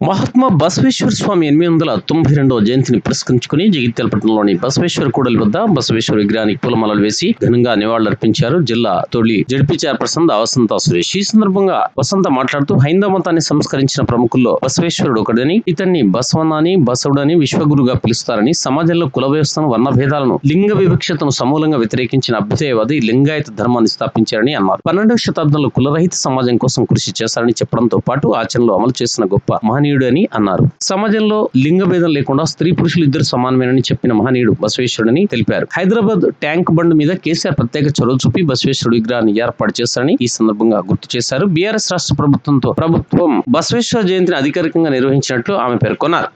మహాత్మా బసవేశ్వర స్వామి ఎనిమిది వందల తొంభై రెండవ జయంతిని పురస్కరించుకుని జగిత్యాల పట్టణంలోని బసవేశ్వర కూడలి వద్ద బసవేశ్వర విగ్రహానికి పూలమాలలు వేసి ఘనంగా నివాళులర్పించారు జిల్లా తొలి జడ్పీ చైర్పర్సన్ వసంత సురేష్. ఈ సందర్భంగా వసంత మాట్లాడుతూ హైందవ మతాన్ని సంస్కరించిన ప్రముఖుల్లో బసవేశ్వరుడు ఒకడని ఇతన్ని బసవనాని బసవుడని విశ్వగురుగా పిలుస్తారని సమాజంలో కుల వ్యవస్థను వర్ణ భేదాలను లింగ వివక్షతను సమూలంగా వ్యతిరేకించిన అభ్యుదయవాది లింగాయత ధర్మాన్ని స్థాపించారని అన్నారు. పన్నెండవ శతాబ్దంలో కులరహిత సమాజం కోసం కృషి చేశారని చెప్పడంతో పాటు ఆచరణలో అమలు చేసిన గొప్ప మహనీయుడు అని అన్నారు. సమాజంలో లింగ భేదం లేకుండా స్త్రీ పురుషులు ఇద్దరు సమానమేనని చెప్పిన మహనీయుడు బసవేశ్వరుడని తెలిపారు. హైదరాబాద్ ట్యాంక్ బండ్ మీద కేసీఆర్ ప్రత్యేక చొరవ చూపి బసవేశ్వరుడు విగ్రహాన్ని ఏర్పాటు చేశారని ఈ సందర్భంగా గుర్తు చేశారు. బీఆర్ఎస్ రాష్ట్ర ప్రభుత్వంతో ప్రభుత్వం బసవేశ్వర జయంతిని అధికారికంగా నిర్వహించినట్లు ఆమె పేర్కొన్నారు.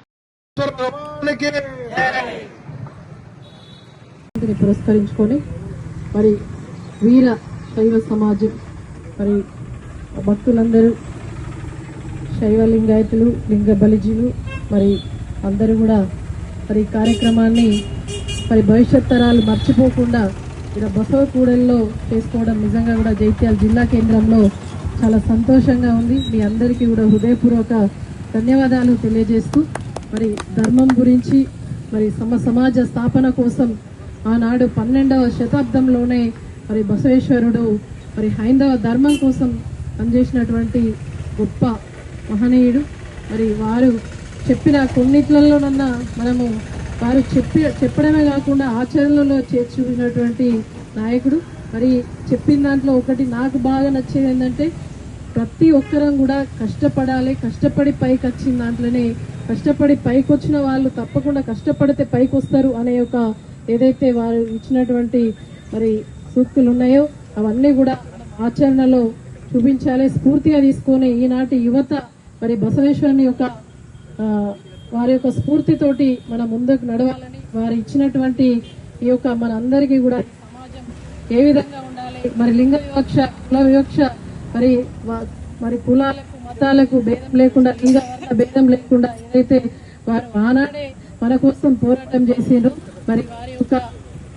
పురస్కరించుకొని మరి వీర శైవ సమాజం మరి భక్తులందరూ శైవ లింగాయతులు లింగ బలిజీలు మరి అందరూ కూడా మరి కార్యక్రమాన్ని మరి భవిష్యత్ తరాలు మర్చిపోకుండా ఇక్కడ బసవ కూడల్లో చేసుకోవడం నిజంగా కూడా జైత్యాల జిల్లా కేంద్రంలో చాలా సంతోషంగా ఉంది. మీ అందరికీ కూడా హృదయపూర్వక ధన్యవాదాలు తెలియజేస్తూ మరి ధర్మం గురించి మరి సమ సమాజ స్థాపన కోసం ఆనాడు పన్నెండవ శతాబ్దంలోనే మరి బసవేశ్వరుడు మరి హైందవ ధర్మం కోసం పనిచేసినటువంటి గొప్ప మహనీయుడు. మరి వారు చెప్పిన కొన్నిట్లలోనన్నా మనము వారు చెప్పి చెప్పడమే కాకుండా ఆచరణలో చేర్చుకున్నటువంటి నాయకుడు. మరి చెప్పిన దాంట్లో ఒకటి నాకు బాగా నచ్చేది ఏంటంటే ప్రతి ఒక్కరం కూడా కష్టపడాలి కష్టపడి పైకి వచ్చిన దాంట్లోనే కష్టపడి పైకి వచ్చిన వాళ్ళు తప్పకుండా కష్టపడితే పైకి వస్తారు అనే ఒక ఏదైతే వారు ఇచ్చినటువంటి మరి సూక్తులు ఉన్నాయో అవన్నీ కూడా ఆచరణలో చూపించాలి స్ఫూర్తిగా తీసుకొని ఈనాటి యువత మరి బసవేశ్వరుని యొక్క ఆ, వారి యొక్క స్ఫూర్తితోటి మనం ముందుకు నడవాలని వారు ఇచ్చినటువంటి ఈ యొక్క మన అందరికీ కూడా సమాజం ఏ విధంగా ఉండాలి మరి లింగ వివక్ష కుల వివక్ష మరి మరి కులాలకు మతాలకు భేదం లేకుండా లింగ భేదం లేకుండా ఏదైతే వారు ఆనాడే మన కోసం పోరాటం చేసిండ్రు మరి వారి యొక్క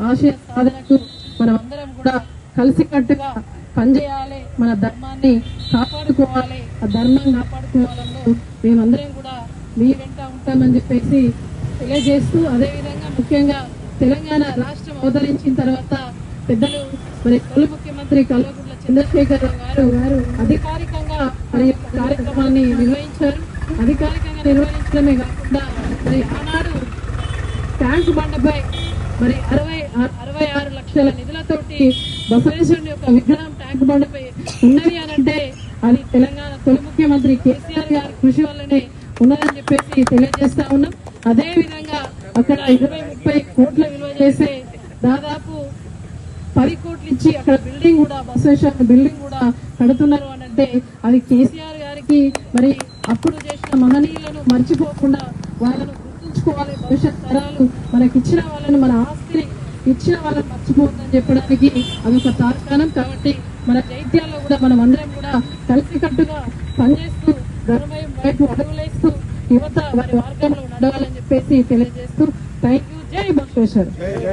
ఆశయ సాధనకు మనం అందరం కూడా కలిసికట్టుగా పనిచేయాలి. మన ధర్మాన్ని కాపాడుకోవాలి. ఆ ధర్మం కాపాడుకోవాలలో మేమందరం కూడా మీ వెంట ఉంటామని చెప్పేసి తెలియజేస్తూ అదేవిధంగా ముఖ్యంగా తెలంగాణ రాష్ట్రం అవతరించిన తర్వాత పెద్దలు మరి తొలి ముఖ్యమంత్రి కల్వకుంట్ల చంద్రశేఖర్ గారు గారు అధికారికంగా మరి యొక్క కార్యక్రమాన్ని నిర్వహించారు. అధికారికంగా నిర్వహించడమే కాకుండా మరి ఆనాడు ట్యాంక్ బండపై మరి అరవై అరవై ఆరు లక్షల నిధులతోటి బసవేశ్వరుని యొక్క విగ్రహం ట్యాంక్ బండపై ఉన్నది అని అంటే అది తెలంగాణ తొలి ముఖ్యమంత్రి కేసీఆర్ గారి కృషి వల్లనే ఉన్నదని చెప్పేసి తెలియజేస్తా ఉన్నాం. అదే విధంగా అక్కడ ఇరవై ముప్పై కోట్ల విలువ చేసే దాదాపు పది కోట్లు ఇచ్చి అక్కడ బిల్డింగ్ కూడా బసవేశ్వర బిల్డింగ్ కూడా కడుతున్నారు అని అంటే అది కేసీఆర్ గారికి మరి అప్పుడు చేసిన మహనీయులను మర్చిపోకుండా వాళ్ళను గుర్తుంచుకోవాలి. భవిష్యత్ తరాలు మనకి ఇచ్చిన వాళ్ళని మన ఆస్తిని ఇచ్చిన వాళ్ళని మర్చిపోవద్దని చెప్పడానికి అదొక తార్కాణం కాబట్టి మన జైత్యాల్లో కూడా మనం అందరం కూడా కలిసికట్టుగా పనిచేస్తూ ధర్మయం వైపు అడుగులేస్తూ యువత వారి మార్గంలో నడవాలని చెప్పేసి తెలియజేస్తూ థ్యాంక్ యూ జై బసవేశ్వర్